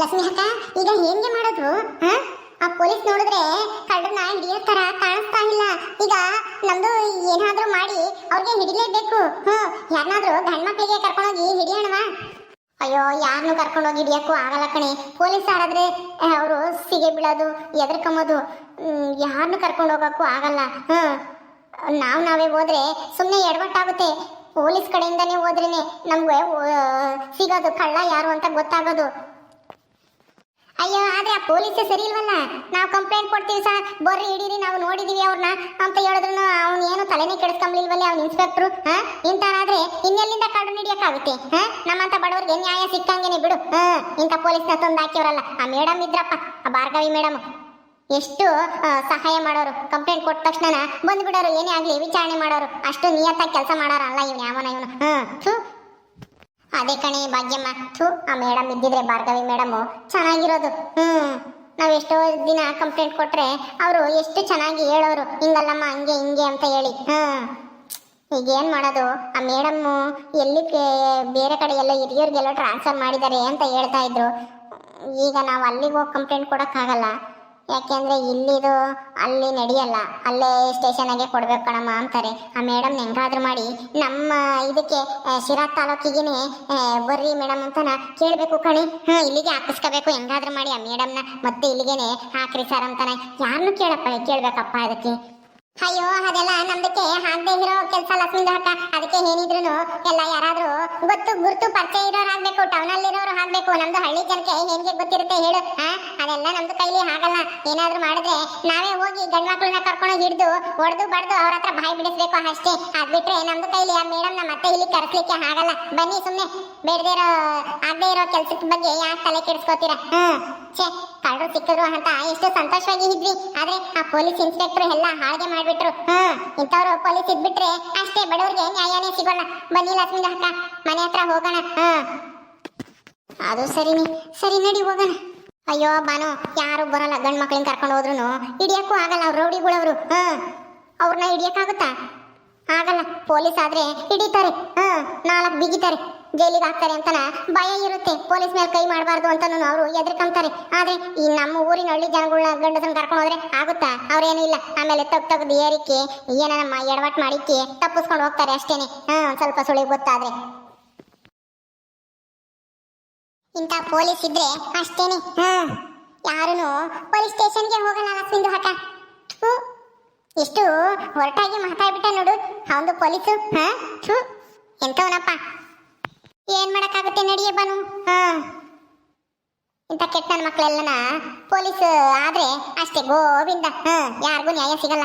ಲಕ್ಷ್ಮಿ ಅಕ್ಕ ಈಗ ಹೆಂಗೆ ಮಾಡೋದು? ಆ ಪೊಲೀಸ್ ನೋಡಿದ್ರೆ ಕಳ್ಳನ ಹಿಡಿಯೋ ತರ ಕಾಣಿಸ್ತಾ ಇಲ್ಲ. ಈಗ ನಮ್ದು ಏನಾದ್ರೂ ಮಾಡಿ ಅವ್ರಿಗೆ ಹಿಡಿಲೇಬೇಕು. ಹ್ಮ್ ಯಾರನ್ನಾದ್ರೂ ಗಂಡ್ಮಕ್ಳಿಗೆ ಕರ್ಕೊಂಡೋಗಿ ಹಿಡಿಯೋಣವಾ? ಅಯ್ಯೋ ಯಾರನ್ನು ಕರ್ಕೊಂಡೋಗಿ ಹಿಡಿಯಕ್ಕೂ ಆಗಲ್ಲ ಕಣೆ. ಪೊಲೀಸ್ ಆರಾದ್ರೆ ಅವರು ಸಿಗೆ ಬೀಳೋದು ಎದ್ರಕಂಬೋದು ಯಾರನ್ನು ಕರ್ಕೊಂಡು ಹೋಗಕ್ಕೂ ಆಗಲ್ಲ. ಹ್ಮ್ ನಾವು ನಾವೇ ಹೋದ್ರೆ ಸುಮ್ಮನೆ ಎಡವಟ್ಟಾಗುತ್ತೆ. ಪೊಲೀಸ್ ಕಡೆಯಿಂದನೇ ಹೋದ್ರೇನೆ ನಮ್ಗೆ ಸಿಗೋದು ಕಳ್ಳ ಯಾರು ಅಂತ ಗೊತ್ತಾಗೋದು. ಅಯ್ಯೋ, ಆದ್ರೆ ಆ ಪೊಲೀಸೇ ಸರಿ ಇಲ್ವಲ್ಲ? ನಾವು ಕಂಪ್ಲೇಂಟ್ ಕೊಡ್ತೀವಿ ಸರ್ ಬರ್ರಿ, ಹಿಡೀರಿ, ನಾವು ನೋಡಿದೀವಿ ಅವ್ರನ್ನ ಅಂತ ಹೇಳಿದ್ರು ಅವ್ನು ಏನು ತಲೆನೇ ಕೆಡಿಸ್ಕೊಂಬಲಿಲ್ವಲ್ಲ ಅವ್ನ ಇನ್ಸ್ಪೆಕ್ಟ್ರು ಹಾ? ಇನ್ನೆಲ್ಲಿಂದ ಕಡು ಹಿಡಿಯಕ್ಕಾಗುತ್ತೆ? ಹಾ? ನಮ್ಮಂತ ಬಡವರಿಗೆ ನ್ಯಾಯ ಸಿಕ್ಕಂಗೇನೆ ಬಿಡು. ಹಾ? ಇಂಥ ಪೊಲೀಸ್ನ ತಂದು ಹಾಕಿವ್ರಲ್ಲ ಆ ಮೇಡಮ್ ಇದ್ರಪ್ಪ, ಆ ಭಾರ್ಗವಿ ಮೇಡಮ್. ಎಷ್ಟು ಸಹಾಯ ಮಾಡೋರು. ಕಂಪ್ಲೇಂಟ್ ಕೊಟ್ಟ ತಕ್ಷಣ ಬಂದ್ಬಿಡೋರು. ಏನೇ ಆಗ್ಲಿ ವಿಚಾರಣೆ ಮಾಡೋರು. ಅಷ್ಟು ನಿಯತ್ತಾಗಿ ಕೆಲಸ ಮಾಡೋರಲ್ಲ ಇವ್ನು ಯಾವನ ಇವನು. ಹ್ಮ್ ಥು. ಅದೇ ಕಣೆ ಭಾಗ್ಯಮ್ಮ. ಥೂ, ಆ ಮೇಡಮ್ ಇದ್ದಿದ್ರೆ ಭಾರ್ಗವಿ ಮೇಡಮು, ಚೆನ್ನಾಗಿರೋದು. ಹ್ಮ್, ನಾವ್ ಎಷ್ಟೋ ದಿನ ಕಂಪ್ಲೇಂಟ್ ಕೊಟ್ರೆ ಅವರು ಎಷ್ಟು ಚೆನ್ನಾಗಿ ಹೇಳೋರು. ಹಿಂಗಲ್ಲಮ್ಮ, ಹಂಗೆ, ಹಿಂಗೆ ಅಂತ ಹೇಳಿ. ಹ್ಮ್. ಈಗ ಏನ್ ಮಾಡೋದು? ಆ ಮೇಡಮ್ ಎಲ್ಲಿ ಬೇರೆ ಕಡೆ ಎಲ್ಲ ಹಿರಿಯರಿಗೆಲ್ಲ ಟ್ರಾನ್ಸ್ಫರ್ ಮಾಡಿದ್ದಾರೆ ಅಂತ ಹೇಳ್ತಾ ಇದ್ರು. ಈಗ ನಾವು ಅಲ್ಲಿಗೆ ಹೋಗಿ ಕಂಪ್ಲೇಂಟ್ ಕೊಡೋಕ್ಕಾಗಲ್ಲ. ಯಾಕೆಂದ್ರೆ ಇಲ್ಲಿದು ಅಲ್ಲಿ ನಡೆಯಲ್ಲ. ಅಲ್ಲೇ ಸ್ಟೇಷನಾಗೆ ಕೊಡ್ಬೇಕು ಕಣಮ್ಮ ಅಂತಾರೆ. ಆ ಮೇಡಮ್ ಹೆಂಗಾದ್ರೂ ಮಾಡಿ ನಮ್ಮ ಇದಕ್ಕೆ ಶಿರಾ ತಾಲೂಕಿಗೆ ಬರ್ರಿ ಮೇಡಮ್ ಅಂತನ ಕೇಳಬೇಕು ಕಣಿ. ಹಾ ಇಲ್ಲಿಗೆ ಹಾಕಿಸ್ಕೋಬೇಕು. ಹೆಂಗಾದ್ರೂ ಮಾಡಿ ಆ ಮೇಡಮ್ನ ಮತ್ತೆ ಇಲ್ಲಿಗೇನೆ ಹಾಕ್ರಿ ಸರ್ ಅಂತಾನೆ. ಯಾರನ್ನು ಕೇಳಪ್ಪ, ಕೇಳ್ಬೇಕಪ್ಪ ಅದಕ್ಕೆ. ಅಯ್ಯೋ, ಅದೆಲ್ಲ ನಮ್ದಕ್ಕೆ ಆಗದೆ ಇರೋ ಕೆಲಸ ಲಕ್ಷ್ಮಿಂದ ಹಕ್ಕ ಅದಕ್ಕೆ ಏನಿದ್ರು ಎಲ್ಲ ಯಾರಾದ್ರೂ ಗೊತ್ತು, ಗುರುತು, ಪರಿಚಯ ಇರೋರು ಆಗ್ಬೇಕು ಟೌನ್ ಅಲ್ಲಿರೋರು ಆಗ್ಬೇಕು. ನಮ್ದು ಹಳ್ಳಿ ಜನಕ್ಕೆ ಹೆಂಗೆ ಗೊತ್ತಿರುತ್ತೆ ಹೇಳು ಹಾ ಅದೆಲ್ಲ ನಮ್ದು ಕೈಲಿ ಆಗಲ್ಲ. ಏನಾದ್ರೂ ಮಾಡಿದ್ರೆ ನಾವೇ ಹೋಗಿ ಗಂಡ್ಮಕ್ಳನ್ನ ಕರ್ಕೊಂಡು ಹಿಡಿದು ಹೊಡೆದು ಬಡ್ದು ಅವ್ರ ಹತ್ರ ಬಾಯಿ ಬಿಡಿಸ್ಬೇಕು ಅಷ್ಟೇ. ಅದ್ ಬಿಟ್ರೆ ನಮ್ದು ಕೈಲಿ ಆ ಮೇಡಮ್ನ ಮತ್ತೆ ಇಲ್ಲಿ ಕರೆಸ್ಲಿಕ್ಕೆ ಆಗಲ್ಲ. ಬನ್ನಿ ಸುಮ್ನೆ. ಬೇಡದೇ ಇರೋ, ಆಗದೆ ಇರೋ ಕೆಲ್ಸದ ಬಗ್ಗೆ ಯಾಕೆ ತಲೆ ಕೆಡಿಸ್ಕೋತೀರಾ? ಹ್ಮ್, ಛೇ. ಕಳ್ಳರು ಸಿಕ್ಕಿದ್ರು ಅಂತ ಎಷ್ಟು ಸಂತೋಷವಾಗಿ ಇದ್ವಿ. ಆದ್ರೆ ಆ ಪೊಲೀಸ್ ಇನ್ಸ್ಪೆಕ್ಟರ್ ಎಲ್ಲ ಹಾಳ್ಗೆ ಮಾಡ್ಬಿಟ್ರು. ಹ್ಮ್, ಇಂಥವ್ರು ಪೊಲೀಸ್ ಇದ್ಬಿಟ್ರೆ ಅಷ್ಟೇ ಬಡವ್ರಿಗೆ ನ್ಯಾಯನೇ ಸಿಗೋಲ್ಲ. ಬನ್ನಿ ಲಕ್ಷ್ಮಿ ಅಕ್ಕ, ಮನೆ ಹತ್ರ ಹೋಗೋಣ. ಹ್ಮ್. ಅದು ಸರಿನಿ ಸರಿ ನಡಿ ಹೋಗೋಣ. ಅಯ್ಯೋ ಬಾನು ಯಾರು ಬರಲ್ಲ. ಗಂಡ್ ಮಕ್ಳನ್ನ ಕರ್ಕೊಂಡು ಹೋದ್ರು ಹಿಡಿಯಕ್ಕೂ ಆಗಲ್ಲ. ಅವ್ರು ರೌಡಿಗಳವ್ರು. ಹ್ಮ್. ಅವ್ರನ್ನ ಹಿಡಿಯಕ್ಕಾಗುತ್ತಾ? ಆಗಲ್ಲ. ಪೊಲೀಸ್ ಆದ್ರೆ ಹಿಡಿತಾರೆ. ಹ್ಮ್, ನಾಲ್ಕು ಬಿಗಿತಾರೆ. ಜೈಲಿಗೆ ಹಾಕ್ತಾರೆ ಅಂತನ ಭಯ ಇರುತ್ತೆ. ಪೊಲೀಸ್ ಮೇಲೆ ಕೈ ಮಾಡಬಾರ್ದು ಅಂತಾನು ಅವರು ಎದ್ರಕಂತಾರೆ ಆದ್ರೆ ಈ ನಮ್ಮ ಊರಿನ ಹಳ್ಳಿ ಜನಗಳನ್ನ ಗಂಡಸನ್ನ ಕರ್ಕೊಂಡು ಹೋದ್ರೆ ಆಗುತ್ತಾ? ಅವ್ರೇನು ಇಲ್ಲ. ಆಮೇಲೆ ತಗ್ ತಗ್ದು ಏರಿಕೆ ಏನಮ್ಮ ಎಡವಟ್ ಮಾಡಿಕೆ ತಪ್ಪಿಸ್ಕೊಂಡು ಹೋಗ್ತಾರೆ ಅಷ್ಟೇನೆ. ಹಾ ಸ್ವಲ್ಪ ಸುಳಿ ಗೊತ್ತಾದ್ರೆ. ಇಂಥ ಪೊಲೀಸ್ ಇದ್ರೆ ಅಷ್ಟೇನೆ. ಹ್ಮ್ ಯಾರೂನು ಪೊಲೀಸ್ ಸ್ಟೇಷನ್ಗೆ ಹೋಗಲ್ಲ ಲಕ್ಷ್ಮಿಂದು ಹಠ. ಎಷ್ಟು ಹೊರಟಾಗಿ ಮಾತಾಡ್ಬಿಟ್ಟ ನೋಡು. ಅವನು ಪೊಲೀಸು, ಹಾ ಎಂತವನಪ್ಪ ಏನ್ ಮಾಡಕ್ಕಾಗುತ್ತೆ? ನಡಿಯೇ ಬನು ಹಾ. ಇಂಥ ಕೆಟ್ಟ ನನ್ನ ಮಕ್ಕಳೆಲ್ಲನ ಪೊಲೀಸ್, ಆದ್ರೆ ಅಷ್ಟೇ ಗೋವಿಂದ. ಹಾ, ಯಾರಿಗೂ ನ್ಯಾಯ ಸಿಗಲ್ಲ.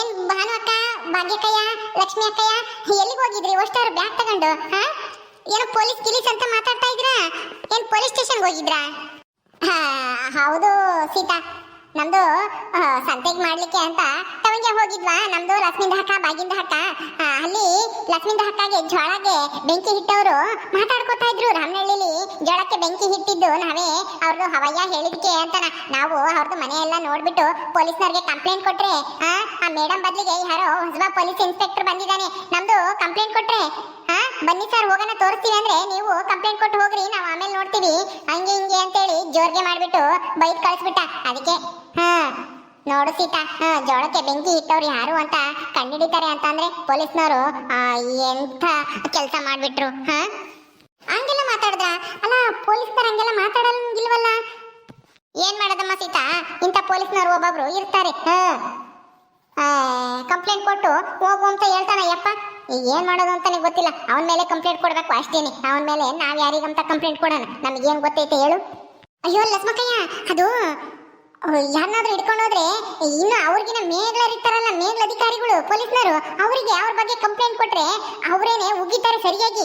ಏನ್ ಭಾನು ಅಕ್ಕ, ಭಾಗ್ಯಕ್ಕಯ್ಯ, ಲಕ್ಷ್ಮಿ ಅಕ್ಕಯ್ಯ, ಎಲ್ಲಿಗೆ ಹೋಗಿದ್ರಿ? ಅಷ್ಟಾರು ಬ್ಯಾಗ್ ತಗೊಂಡು, ಹಾ? ಏನೋ ಪೊಲೀಸ್ ಗಿಲೀಸ್ ಅಂತ ಮಾತಾಡ್ತಾ ಇದ್ರಾ? ಏನ್ ಪೊಲೀಸ್ ಸ್ಟೇಷನ್ಗೆ ಹೋಗಿದ್ರಾ? ಹೌದು, ಸೀತಾ. ನಮ್ದು ಸಂತೆಗೆ ಮಾಡ್ಲಿಕ್ಕೆ ಅಂತ ಟೌನ್ಗೆ ಹೋಗಿದ್ವಾ? ನಮ್ದು ಲಕ್ಷ್ಮಿಂದ ಹಕ್ಕ, ಬಾಗಿಂದ ಹಕ್ಕ. ಅಲ್ಲಿ ಲಕ್ಷ್ಮಿಂದ ಹಕ್ಕಗೆ ಜೋಳಗೆ ಬೆಂಕಿ ಹಿಟ್ಟವರು ಮಾತಾಡ್ಕೊತಾ ಇದ್ರು. ರಾಮನಹಳ್ಳಿಲಿ ಜೋಳಕ್ಕೆ ಬೆಂಕಿ ಹಿಟ್ಟಿದ್ದು ನಾವೇ ಅವ್ರದ್ದು ಹವಯ್ಯ ಹೇಳಿದ್ಕೆ ಅಂತ ನಾವು ಅವ್ರದ್ದು ಮನೆ ನೋಡ್ಬಿಟ್ಟು ಪೊಲೀಸ್ನವ್ರಿಗೆ ಕಂಪ್ಲೇಂಟ್ ಕೊಟ್ರೆ, ಆ ಮೇಡಮ್ ಬದಲಿಗೆ ಯಾರೋ ಹೊಸಬ ಪೊಲೀಸ್ ಇನ್ಸ್ಪೆಕ್ಟರ್ ಬಂದಿದ್ದಾನೆ. ನಮ್ದು ಕಂಪ್ಲೇಂಟ್ ಕೊಟ್ರೆ ಬನ್ನಿ ಸರ್, ಹೋಗೋಣ ತೋರಿಸ್ತೀವಿ ಅಂದ್ರೆ ನೀವು ಕಂಪ್ಲೇಂಟ್ ಕೊಟ್ಟು ಹೋಗ್ರಿ, ನಾವು ಆಮೇಲೆ ನೋಡ್ತೀವಿ. ಹಂಗೆ ಹಿಂಗೆ ಅಂತೇಳಿ ಜೋರ್ಗೆ ಮಾಡ್ಬಿಟ್ಟು ಬೈಕ್ ಕಳಿಸ್ಬಿಟ್ಟ. ಅದಕ್ಕೆ ಹಾ ನೋಡು ಸೀತಾ ಹಾ ಜೋಳಕ್ಕೆ ಬೆಂಕಿ ಇಟ್ಟವ್ರು ಯಾರು ಅಂತ ಕಂಡಿಡಿತಾರೆ ಅಂತ ಅಂದ್ರೆ ಪೊಲೀಸ್ನವರು ಎಂಥ ಕೆಲಸ ಮಾಡ್ಬಿಟ್ರು ಹಾ ಹಂಗೆಲ್ಲ ಮಾತಾಡ್ದ ಅಲ್ಲ, ಪೊಲೀಸ್ನವ್ರು ಹಂಗೆಲ್ಲ ಮಾತಾಡಂಗಿಲ್ವಲ್ಲ? ಏನ್ ಮಾಡೋದಮ್ಮ ಸೀತಾ? ಇಂಥ ಪೊಲೀಸ್ನವ್ರು ಒಬ್ಬೊಬ್ರು ಇರ್ತಾರೆ ಹಾ ಕಂಪ್ಲೇಂಟ್ ಕೊಟ್ಟು ಹೋಗು ಅಂತ ಹೇಳ್ತಾನ, ಯಪ್ಪ. ಏನ್ ಮಾಡೋದು ಅಂತಾನೆ ಗೊತ್ತಿಲ್ಲ. ಅವನ ಮೇಲೆ ಕಂಪ್ಲೇಂಟ್ ಕೊಡ್ಬೇಕು ಅಷ್ಟೇನೆ. ಅವನ ಮೇಲೆ ನಾವ್ ಯಾರಿಗಂತ ಕಂಪ್ಲೇಂಟ್ ಕೊಡೋಣ? ನಮಗೇನ್ ಗೊತ್ತೈತೆ ಹೇಳು. ಅಯ್ಯೋ, ಲಸ್ಮಕ್ಕಯ್ಯ, ಅದು ಯಾರನ್ನಾದ್ರೂ ಹಿಡ್ಕೊಂಡು ಹೋದ್ರೆ ಇನ್ನು ಅವ್ರಿಗಿನ ಮೇಗ್ಲರಿರ್ತಾರಲ್ಲ ಮೇಗ್ಲ ಅಧಿಕಾರಿಗಳು, ಪೊಲೀಸ್ನವರು, ಅವರಿಗೆ ಅವ್ರ ಬಗ್ಗೆ ಕಂಪ್ಲೇಂಟ್ ಕೊಟ್ರೆ ಅವರೇನೆ ಉಗಿತಾರೆ ಸರಿಯಾಗಿ.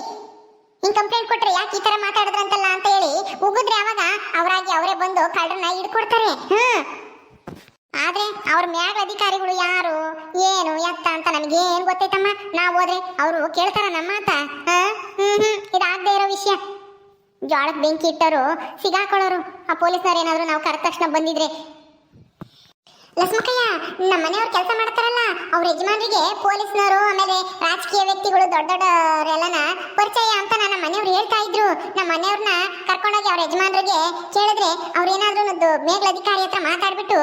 ಹಿಂಗ್ ಕಂಪ್ಲೇಂಟ್ ಕೊಟ್ರೆ ಯಾಕೆ ಈ ತರ ಮಾತಾಡಿದ್ರಂತಲ್ಲ ಅಂತ ಹೇಳಿ ಉಗಿದ್ರೆ ಅವಾಗ ಅವರಾಗಿ ಅವರೇ ಬಂದು ಕಳ್ಳರನ್ನ ಹಿಡ್ಕೊಡ್ತಾರೆ. ಹ್ಮ್. ಆದ್ರೆ ಅವ್ರ ಮ್ಯಾಗ ಅಧಿಕಾರಿಗಳು ಯಾರು? ಏನು ಎತ್ತ ಅಂತ ನಮ್ಗೆ ಏನ್ ಗೊತ್ತೈತಮ್ಮ ನಾವು ಹೋದ್ರೆ ಅವರು ಕೇಳ್ತಾರ ನಮ್ಮ ಮಾತ? ಹ್ಮ್ ಹ್ಮ್. ಇದಾಗ್ದೇ ಇರೋ ವಿಷಯ. ಜೋಳಕ್ ಬೆಂಕಿ ಇಟ್ಟರು, ಸಿಗಾಕೊಳ್ಳೋರು. ಆ ಪೊಲೀಸ್ನವ್ರು ಏನಾದ್ರು ನಾವು ಕರೆದ ತಕ್ಷಣ ಬಂದಿದ್ರೆ. ಲಕ್ಷ್ಮಕಯ್ಯ ನಮ್ಮ ಮನೆಯವ್ರು ಕೆಲಸ ಮಾಡ್ತಾರಲ್ಲ, ಅವ್ರ ಯಜಮಾನ್ರಿಗೆ ಪೊಲೀಸ್ನವರು, ಆಮೇಲೆ ರಾಜಕೀಯ ವ್ಯಕ್ತಿಗಳು, ದೊಡ್ಡ ದೊಡ್ಡವರೆಲ್ಲನ ಪರಿಚಯ ಅಂತ ನಮ್ಮ ಮನೆಯವ್ರು ಹೇಳ್ತಾ ಇದ್ರು. ನಮ್ಮ ಮನೆಯವ್ರನ್ನ ಕರ್ಕೊಂಡೋಗಿ ಅವ್ರ ಯಜಮಾನ್ರಿಗೆ ಕೇಳಿದ್ರೆ ಅವ್ರೇನಾದ್ರೂ ಒಂದು ಮೇಲ್ಅಧಿಕಾರಿ ಹತ್ರ ಮಾತಾಡ್ಬಿಟ್ಟು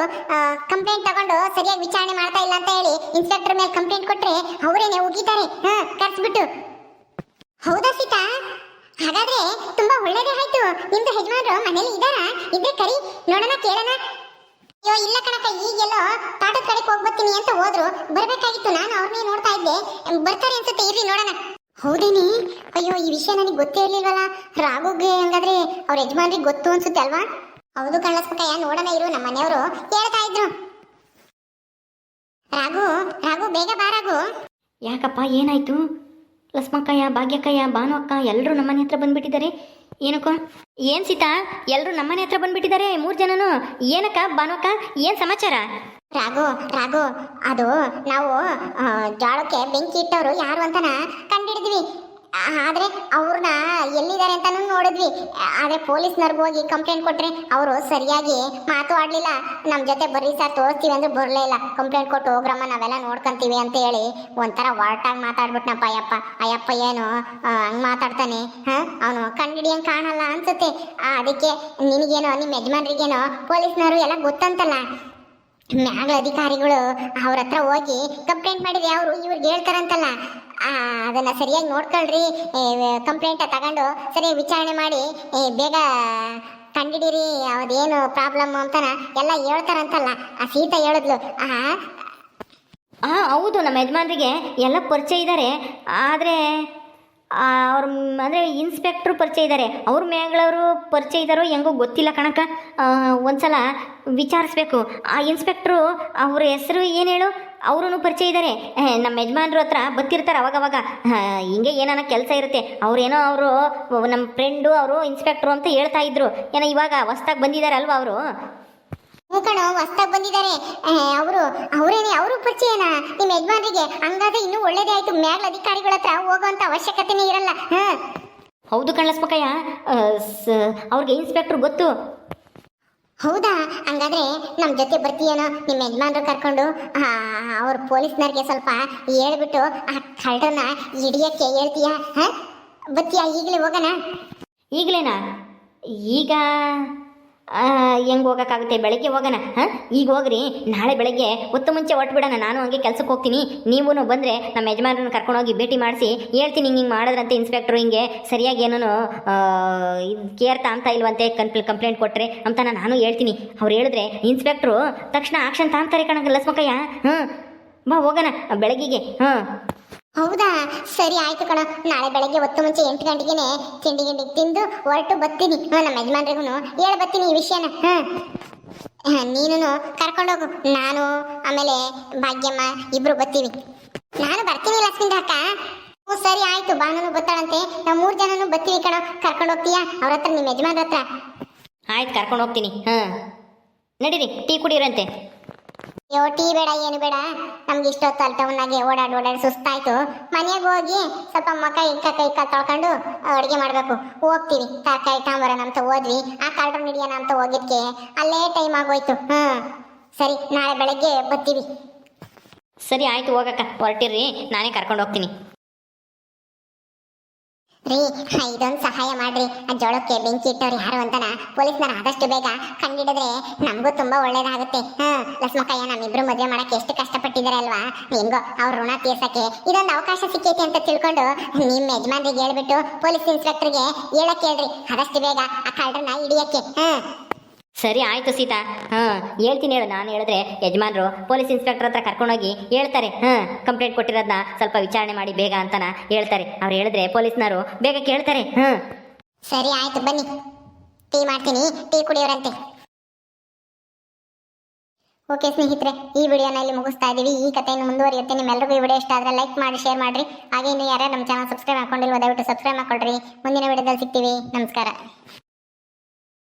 ಕಂಪ್ಲೇಂಟ್ ತಗೊಂಡು ಸರಿಯಾಗಿ ವಿಚಾರಣೆ ಮಾಡ್ತಾ ಇಲ್ಲ ಅಂತ ಹೇಳಿ ಇನ್ಸ್ಪೆಕ್ಟರ್ ಮೇಲೆ ಕಂಪ್ಲೇಂಟ್ ಕೊಟ್ರೆ ಅವರೇನೆ ಉಗಿತಾರೆ. ಹಾ, ಕರ್ಸ್ಬಿಟ್ಟು. ಹೌದಾ ಸೀತಾ? ಹಾಗಾದ್ರೆ ತುಂಬಾ ಒಳ್ಳೇದೇ ಆಯ್ತು. ನಿಮ್ದು ಯಜಮಾನರು ಮನೇಲಿ ಇದ್ದಾರಾ? ಇದ್ರೆ ಕರಿ, ನೋಡೋಣ, ಕೇಳೋಣ. ಅಯ್ಯೋ, ಇಲ್ಲ ಕಣಕ್ಕ, ಈಗೆಲ್ಲೋ ತಾಟದ ಕಡೆಗೆ ಹೋಗ್ಬರ್ತೀನಿ ಅಂತ ಹೋದ್ರು. ಬರ್ಬೇಕಾಗಿತ್ತು, ನಾನು ಅವ್ರನ್ನೇ ನೋಡ್ತಾ ಇದ್ದೆ. ಬರ್ತಾರೆ ಅನ್ಸುತ್ತೆ ಇರ್ರಿ ನೋಡೋಣ. ಹೌದೇನಿ? ಅಯ್ಯೋ, ಈ ವಿಷಯ ನನಗೆ ಗೊತ್ತೇ ಇರ್ಲಿಲ್ವಲ್ಲ? ರಾಘುಗೆ ಹಂಗಾದ್ರೆ ಅವ್ರ ಯಜಮಾನ್ರಿಗೆ ಗೊತ್ತು ಅನ್ಸುತ್ತೆ ಅಲ್ವಾ? ಹೌದು ಕಳ್ಳಸ್ಬೇಕಯ್ಯ ನೋಡೋಣ, ಇರು, ನಮ್ಮ ಮನೆಯವರು ಹೇಳ್ತಾ ಇದ್ರು. ರಾಘು ರಾಘು ಬೇಗ ಬಾ ರಾಘು ಯಾಕಪ್ಪ, ಏನಾಯ್ತು? ಲಸ್ಮಕ್ಕಯ್ಯ, ಭಾಗ್ಯಕ್ಕಯ್ಯ, ಭಾನುವಕ್ಕ ಎಲ್ಲರೂ ನಮ್ಮನೆ ಹತ್ರ ಬಂದ್ಬಿಟ್ಟಿದ್ದಾರೆ. ಏನಕ್ಕ? ಏನ್ ಸೀತಾ? ಎಲ್ಲರೂ ನಮ್ಮನೆ ಹತ್ರ ಬಂದ್ಬಿಟ್ಟಿದ್ದಾರೆ ಮೂರು ಜನನು. ಏನಕ್ಕ ಭಾನುವಕ್ಕ? ಏನ್ ಸಮಾಚಾರ? ರಾಘು ರಾಘು, ಅದು ನಾವು ಜೋಳಕ್ಕೆ ಬೆಂಕಿ ಇಟ್ಟವರು ಯಾರು ಅಂತನ ಕಂಡಿಡಿದ್ವಿ. ಆದ್ರೆ ಅವ್ರನ್ನ ಎಲ್ಲಿದ್ದಾರೆ ಅಂತಾನು ನೋಡಿದ್ವಿ. ಆದ್ರೆ ಪೊಲೀಸ್ನವ್ರಿಗೆ ಹೋಗಿ ಕಂಪ್ಲೇಂಟ್ ಕೊಟ್ರೆ ಅವರು ಸರಿಯಾಗಿ ಮಾತು ಆಡ್ಲಿಲ್ಲ ನಮ್ಮ ಜೊತೆ ಬರ್ರಿ ಸರ್, ತೋರಿಸ್ತೀವಿ ಅಂದ್ರೆ ಬರಲೇ ಇಲ್ಲ. ಕಂಪ್ಲೇಂಟ್ ಕೊಟ್ಟು ಹೋಗ್ರಮ್ಮ, ನಾವೆಲ್ಲ ನೋಡ್ಕೊಂತೀವಿ ಅಂತ ಹೇಳಿ ಒಂಥರ ಒರಟಾಗಿ ಮಾತಾಡ್ಬಿಟ್ನಪ್ಪ ಅಯ್ಯಪ್ಪ. ಅಯ್ಯಪ್ಪ ಏನು ಹಂಗ್ ಮಾತಾಡ್ತಾನೆ? ಹಾ? ಅವನು ಕಂಡಿಡಿಯಂಗ್ ಕಾಣಲ್ಲ ಅನ್ಸುತ್ತೆ. ಅದಕ್ಕೆ ನಿನಗೇನೋ ನಿಮ್ಮ ಯಜಮಾನ್ರಿಗೇನೋ ಪೊಲೀಸ್ನವರು ಎಲ್ಲ ಗೊತ್ತಂತಲ್ಲ. ಮ್ಯಾಗ ಅಧಿಕಾರಿಗಳು ಅವ್ರ ಹತ್ರ ಹೋಗಿ ಕಂಪ್ಲೇಂಟ್ ಮಾಡಿದ್ರೆ ಅವರು ಇವ್ರಿಗೆ ಹೇಳ್ತಾರಂತಲ್ಲ. ಅದನ್ನು ಸರಿಯಾಗಿ ನೋಡ್ಕೊಳ್ರಿ. ಕಂಪ್ಲೇಂಟ ತಗೊಂಡು ಸರಿಯಾಗಿ ವಿಚಾರಣೆ ಮಾಡಿ ಬೇಗ ಕಂಡಿಡೀರಿ, ಅದೇನು ಪ್ರಾಬ್ಲಮ್ ಅಂತಾನ ಎಲ್ಲ ಹೇಳ್ತಾರಂತಲ್ಲ. ಆ ಸೀತಾ ಹೇಳಿದ್ಲು ಆ, ಹೌದು, ನಮ್ಮ ಯಜಮಾನ್ರಿಗೆ ಎಲ್ಲ ಪರಿಚಯ ಇದ್ದಾರೆ ಆದರೆ ಅವ್ರ ಅಂದರೆ ಇನ್ಸ್ಪೆಕ್ಟ್ರು ಪರಿಚಯ ಇದ್ದಾರೆ ಅವ್ರ ಮೇಗಳವರು ಪರಿಚಯ ಇದ್ದಾರೋ ಹೆಂಗೋ ಗೊತ್ತಿಲ್ಲ ಕಣಕ ಒಂದ್ಸಲ ವಿಚಾರಿಸ್ಬೇಕು. ಆ ಇನ್ಸ್ಪೆಕ್ಟ್ರು ಅವ್ರ ಹೆಸರು ಏನು ಹೇಳು? ಅವರು ಪರಿಚಯ ಇದ್ದಾರೆ ನಮ್ಮ ಯಜಮಾನ್ರ ಹತ್ರ ಬತ್ತಿರ್ತಾರೆ ಅವಾಗವಾಗ. ಹಿಂಗೆ ಏನಾನ ಕೆಲಸ ಇರುತ್ತೆ. ಅವ್ರೇನೋ ಅವರು ನಮ್ಮ ಫ್ರೆಂಡು ಅವರು ಇನ್ಸ್ಪೆಕ್ಟ್ರು ಅಂತ ಹೇಳ್ತಾ ಇದ್ರು. ಏನೋ ಇವಾಗ ಹೊಸ್ದಾಗಿ ಬಂದಿದ್ದಾರೆ ಅಲ್ವಾ ಅವರು? ಕಣೋ ಹೊಸ್ದಾಗಿ ಬಂದಿದ್ದಾರೆ ಅವರು ಅವರೇನೆ ಅವರು ಪರಿಚಯನ? ನಿಮ್ಮ ಯಜಮಾನರಿಗೆ ಹಂಗಾದ್ರೆ ಇನ್ನೂ ಒಳ್ಳೇದೇ ಆಯ್ತು. ಮ್ಯಾಲ ಅಧಿಕಾರಿಗಳ ಹತ್ರ ಹೋಗುವಂತ ಅವಶ್ಯಕತೆನೇ ಇರಲ್ಲ. ಹಾ? ಹೌದು ಸ ಅವ್ರಿಗೆ ಇನ್ಸ್ಪೆಕ್ಟ್ರ್ ಗೊತ್ತು. ಹೌದಾ? ಹಂಗಾದ್ರೆ ನಮ್ಮ ಜೊತೆ ಬರ್ತೀಯೇನೋ? ನಿಮ್ಮ ಯಜಮಾನ್ರು ಕರ್ಕೊಂಡು ಅವ್ರ ಪೊಲೀಸ್ನವ್ರಿಗೆ ಸ್ವಲ್ಪ ಹೇಳ್ಬಿಟ್ಟು ಆ ಕಳ್ಳರನ್ನ ಹಿಡಿಯಕ್ಕೆ ಹೇಳ್ತೀಯಾ? ಹಾಂ? ಬತ್ತೀಯಾ ಈಗಲೇ ಹೋಗೋಣ? ಈಗಲೇನಾ? ಈಗ ಹೆಂಗೆ ಹೋಗೋಕ್ಕಾಗುತ್ತೆ? ಬೆಳಗ್ಗೆ ಹೋಗೋಣ, ಹಾಂ? ಈಗ ಹೋಗ್ರಿ, ನಾಳೆ ಬೆಳಗ್ಗೆ ಹೊತ್ತು ಮುಂಚೆ ಹೊಟ್ಬಿಡೋಣ ನಾನು ಹಂಗೆ ಕೆಲ್ಸಕ್ಕೆ ಹೋಗ್ತೀನಿ. ನೀವು ಬಂದರೆ ನಮ್ಮ ಯಜಮಾನರನ್ನ ಕರ್ಕೊಂಡೋಗಿ ಭೇಟಿ ಮಾಡಿಸಿ, ಹೇಳ್ತೀನಿ ಹಿಂಗೆ ಹಿಂಗೆ ಮಾಡಿದ್ರಂತೆ ಇನ್ಸ್ಪೆಕ್ಟ್ರು ಹಿಂಗೆ. ಸರಿಯಾಗಿ ಏನೂ ಕೇರ್ ತಾಂತ ಇಲ್ವಂತೆ, ಕಂಪ್ಲ ಕಂಪ್ಲೇಂಟ್ ಕೊಟ್ಟರೆ ಅಂತ ನಾನು ಹೇಳ್ತೀನಿ. ಅವ್ರು ಹೇಳಿದ್ರೆ ಇನ್ಸ್ಪೆಕ್ಟ್ರು ತಕ್ಷಣ ಆಕ್ಷನ್ ತಾಂತಾರೆ ಕಣಕ್ಕೆ ಲಸ್ಮಕಯ್ಯ ಹ್ಞೂ ಬಾ ಹೋಗೋಣ, ಬೆಳಗ್ಗೆಗೆ ಹಾಂ ಹೌದಾ? ಸರಿ ಆಯ್ತು ಕಣ. ನಾಳೆ ಬೆಳಗ್ಗೆ ಹೊತ್ತು ಮುಂಚೆ ಎಂಟು ಗಂಟೆಗೆನೆ ತಿಂಡಿ ಗಿಂಡಿ ತಿಂದು ಹೊರಟು ಬರ್ತೀನಿ. ನಮ್ಮ ಯಜಮಾನ್ರಿಗೂ ಹೇಳಿ ಬರ್ತೀನಿ ಈ ವಿಷಯನ. ಹಾ ನೀನು ಕರ್ಕೊಂಡೋಗು ನಾನು ಆಮೇಲೆ ಭಾಗ್ಯಮ್ಮ ಇಬ್ರು ಬರ್ತೀವಿ. ನಾನು ಬರ್ತೀನಿ ಲಕ್ಷ್ಮೀದ ಅಕ್ಕ. ಹ್ಞೂ ಸರಿ ಆಯ್ತು. ಬಾನು ಬತ್ತಾಳಂತೆ ನಾವು ಮೂರು ಜನನು ಬರ್ತೀವಿ ಕಣ. ಕರ್ಕೊಂಡು ಹೋಗ್ತೀಯಾ? ಅವ್ರ ಹತ್ರ, ನಿಮ್ಮ ಯಜಮಾನ್ರ ಹತ್ರ. ಆಯ್ತು, ಕರ್ಕೊಂಡು ಹೋಗ್ತೀನಿ. ಹಾಂ ನಡೀರಿ, ಟೀ ಕುಡಿಯೋರಂತೆ. ಅಯ್ಯೋ ಟೀ ಬೇಡ, ಏನು ಬೇಡ. ನಮ್ಗೆ ಇಷ್ಟೊತ್ತು ಅಲ್ಲಿ ಟೌನಾಗೆ ಓಡಾಡಿ ಓಡಾಡಿ ಸುಸ್ತಾಯ್ತು. ಮನೆಗೆ ಹೋಗಿ ಸ್ವಲ್ಪ ಮಕ್ಕ ಇಕ್ಕ ಕೈ ಕಾಲು ತೊಳ್ಕೊಂಡು ಅಡುಗೆ ಮಾಡಬೇಕು. ಹೋಗ್ತೀವಿ ತರಕಾರಿ ತಾಂಬರೋಣ ಅಂತ ಹೋದ್ವಿ. ಆ ಕಳ್ರ ಹಿಡಿಯೋಣ ಅಂತ ಹೋಗಿದ್ಕೆ. ಅಲ್ಲೇ ಟೈಮ್ ಆಗೋಯ್ತು. ಹ್ಞೂ ಸರಿ, ನಾಳೆ ಬೆಳಗ್ಗೆ ಬರ್ತೀವಿ. ಸರಿ, ಆಯ್ತು ಹೋಗಕ್ಕ. ಹೊರಟಿರ್ರಿ. ನಾನೇ ಕರ್ಕೊಂಡು ಹೋಗ್ತೀನಿ. ರೀ ಇದೊಂದು ಸಹಾಯ ಮಾಡ್ರಿ. ಆ ಜೋಳಕ್ಕೆ ಬೆಂಕಿ ಇಟ್ಟವ್ರು ಯಾರು ಅಂತನ ಪೊಲೀಸ್ನರ ಆದಷ್ಟು ಬೇಗ ಕಂಡಿಡಿದ್ರೆ ನಮಗೂ ತುಂಬಾ ಒಳ್ಳೇದಾಗುತ್ತೆ. ಹಾ ಲಕ್ಷ್ಮಕ್ಕಯ್ಯ ನಮ್ಮಿಬ್ರು ಮದುವೆ ಮಾಡಕ್ಕೆ ಎಷ್ಟು ಕಷ್ಟಪಟ್ಟಿದ್ದಾರೆ ಅಲ್ವಾ? ಹೆಂಗೋ ಅವ್ರ ಋಣ ತೀರ್ಸಕ್ಕೆ ಇದೊಂದು ಅವಕಾಶ ಸಿಕ್ಕೈತೆ ಅಂತ ತಿಳ್ಕೊಂಡು ನಿಮ್ಮ ಯಜಮಾನ್ರಿಗೆ ಹೇಳ್ಬಿಟ್ಟು ಪೊಲೀಸ್ ಇನ್ಸ್ಪೆಕ್ಟರ್ಗೆ ಹೇಳಕ್ ಹೇಳ್ರಿ. ಆದಷ್ಟು ಬೇಗ ಆ ಕಳ್ಳರನ್ನ ಹಿಡಿಯಕ್ಕೆ. ಹಾ. ಸರಿ ಆಯ್ತು ಸೀತಾ. ಹಾ, ಹೇಳ್ತೀನಿ ಹೇಳು. ನಾನು ಹೇಳಿದ್ರೆ ಯಜಮಾನ್ರು ಪೊಲೀಸ್ ಇನ್ಸ್ಪೆಕ್ಟರ್ ಹತ್ರ ಕರ್ಕೊಂಡೋಗಿ ಹೇಳ್ತಾರೆ. ಹಾ, ಕಂಪ್ಲೇಂಟ್ ಕೊಟ್ಟಿರೋದನ್ನ ಸ್ವಲ್ಪ ವಿಚಾರಣೆ ಮಾಡಿ ಬೇಗ ಅಂತನ ಹೇಳ್ತಾರೆ. ಅವ್ರು ಹೇಳಿದ್ರೆ ಪೊಲೀಸ್ನವರು ಬೇಗ ಕೇಳ್ತಾರೆ. ಹಾ. ಸರಿ ಆಯ್ತು, ಬನ್ನಿ. ಟೀ ಮಾಡ್ತೀನಿ. ಟೀ ಕುಡಿಯೋರಂತೆ. ಓಕೆ ಸ್ನೇಹಿತರೆ, ಈ ವಿಡಿಯೋನ ಇಲ್ಲಿ ಮುಗಿಸ್ತಾ ಇದ್ದೀವಿ. ಈ ಕಥೆಯನ್ನು ಮುಂದುವರಿಯುತ್ತೆ. ನಿಮ್ಮೆಲ್ಲರಿಗೂ ಈ ವಿಡಿಯೋ ಇಷ್ಟ ಆದರೆ ಲೈಕ್ ಮಾಡಿ, ಶೇರ್ ಮಾಡಿರಿ. ಹಾಗೆ ಇನ್ನು ಯಾರ್ಯಾರು ನಮ್ಮ ಚಾನಲ್ ಸಬ್ಸ್ಕ್ರೈಬ್ ಮಾಡ್ಕೊಂಡಿಲ್ವ, ದಯವಿಟ್ಟು ಸಬ್ಸ್ಕ್ರೈಬ್ ಮಾಡ್ಕೊಳ್ರಿ. ಮುಂದಿನ ವಿಡಿಯೋದಲ್ಲಿ ಸಿಗ್ತೀವಿ. ನಮಸ್ಕಾರ.